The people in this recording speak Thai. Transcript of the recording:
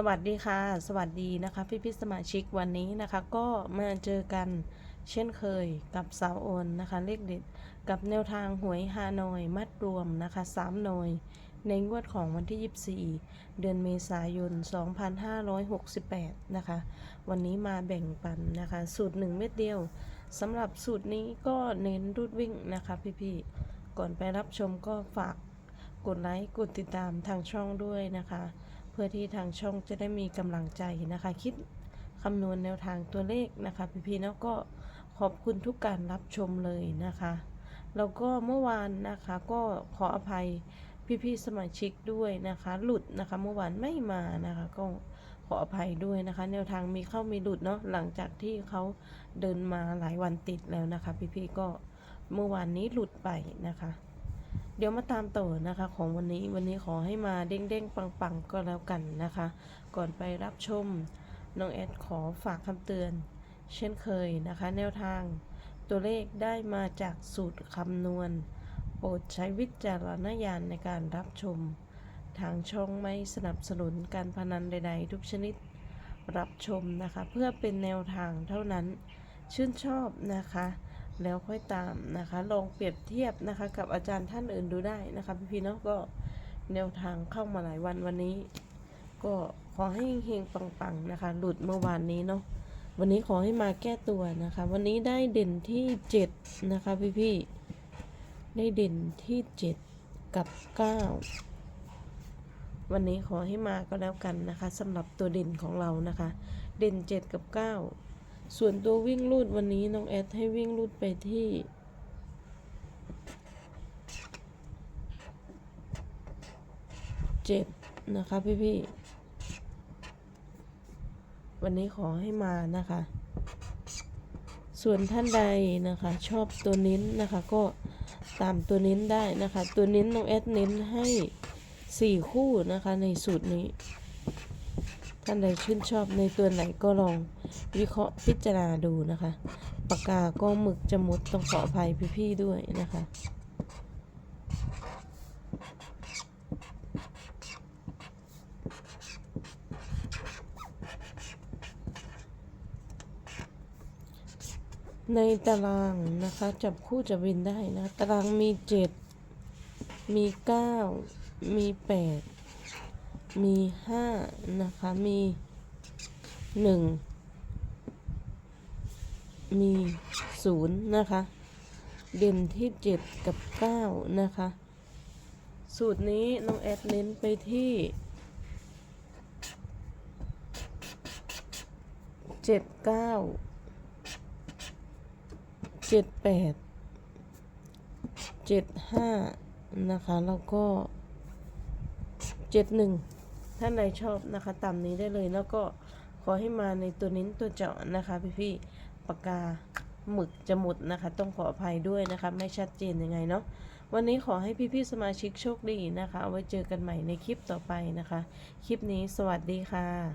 สวัสดีค่ะ สวัสดีนะคะพี่พี่สมาชิกวันนี้นะคะ ก็มาเจอกันเช่นเคยกับสาวโอนนะคะเลขเด็ดกับแนวทางหวยฮานอยมัดรวมนะคะ3หน่วยในงวดของวันที่ 24 เดือนเมษายน 2568 นะคะ วันนี้มาแบ่งปันนะคะ สูตร 1 เม็ดเดียวสำหรับสูตรนี้ก็เน้นรูดวิ่งนะคะพี่ๆก่อนไปรับชมก็ฝากกดไลค์กดติดตามทางช่องด้วยนะคะ พื่อที่ทางช่องจะได้มีกำลังใจนะคะ คิดคำนวณแนวทางตัวเลขนะคะ พี่ๆแล้วก็ขอบคุณทุกการรับชมเลยนะคะแล้วก็เมื่อวานนะคะก็ขออภัยพี่ๆสมาชิกด้วยนะคะ หลุดนะคะ เมื่อวานไม่มานะคะ ก็ขออภัยด้วยนะคะ แนวทางมีเข้ามีหลุดเนาะหลังจากที่เขาเดินมาหลายวันติดแล้วนะคะ พี่ๆก็เมื่อวานนี้หลุดไปนะคะ เดี๋ยวมาตามต่อนะคะ ของวันนี้วันนี้ขอให้มาเด้งเด้งปังปังๆ ก็แล้วกันนะคะ ก่อนไปรับชมน้องแอดขอฝากคำเตือน เช่นเคยนะคะ แนวทางตัวเลขได้มาจากสูตรคำนวณ โปรดใช้วิจารณญาณในการรับชม ทางช่องไม่สนับสนุนการพนันใด ๆ ทุกชนิดรับชมนะคะ เพื่อเป็นแนวทางเท่านั้นชื่นชอบนะคะ แล้วค่อยตามนะคะ ลองเปรียบเทียบนะคะ กับอาจารย์ท่านอื่นดูได้นะคะ พี่ๆเนาะก็แนวทางเข้ามาหลายวันวันนี้ ก็ขอให้เฮงปังๆนะคะ หลุดเมื่อวานนี้เนาะวันนี้ขอให้มาแก้ตัวนะคะ วันนี้ได้เด่นที่เจ็ดนะคะพี่ๆได้เด่นที่เจ็ดกับเก้าวันนี้ขอให้มาก็แล้วกันนะคะสำหรับตัวเด่นของเรานะคะ เด่นเจ็ดกับเก้า ส่วนตัววิ่งลูดวันนี้น้องแอดให้วิ่งลูดไปที่ เจ็ดนะคะพี่พี่ๆวันนี้ขอให้มานะคะ ส่วนท่านใดนะคะชอบตัวเน้นนะคะก็ตามตัวเน้นได้นะคะ ตัวเน้นน้องแอดเน้นให้สี่คู่นะคะในสูตรนี้ ท่านใดชื่นชอบในตัวไหนก็ลองวิเคราะห์พิจารณาดูนะคะ ปากกาก็หมึกจะหมดต้องขออภัยพี่ๆด้วยนะคะในตารางนะคะ จับคู่จับวินได้นะ ตารางมีเจ็ดมีเก้ามีแปด มีห้านะคะมีหนึ่งมีศูนย์นะคะ เด่นที่เจ็ดกับเก้านะคะ สูตรนี้น้องแอดเน้นไปที่เจ็ดเก้าเจ็ดแปดเจ็ดห้านะคะ แล้วก็เจ็ดหนึ่ง ท่านใดชอบนะคะตามนี้ได้เลย แล้วก็ขอให้มาในตัวนิ้นตัวเจาะนะคะ พี่ๆปากกาหมึกจะหมดนะคะ ต้องขออภัยด้วยนะคะ ไม่ชัดเจนยังไงเนาะวันนี้ขอให้พี่ๆสมาชิกโชคดีนะคะ เอาไว้เจอกันใหม่ในคลิปต่อไปนะคะ คลิปนี้สวัสดีค่ะ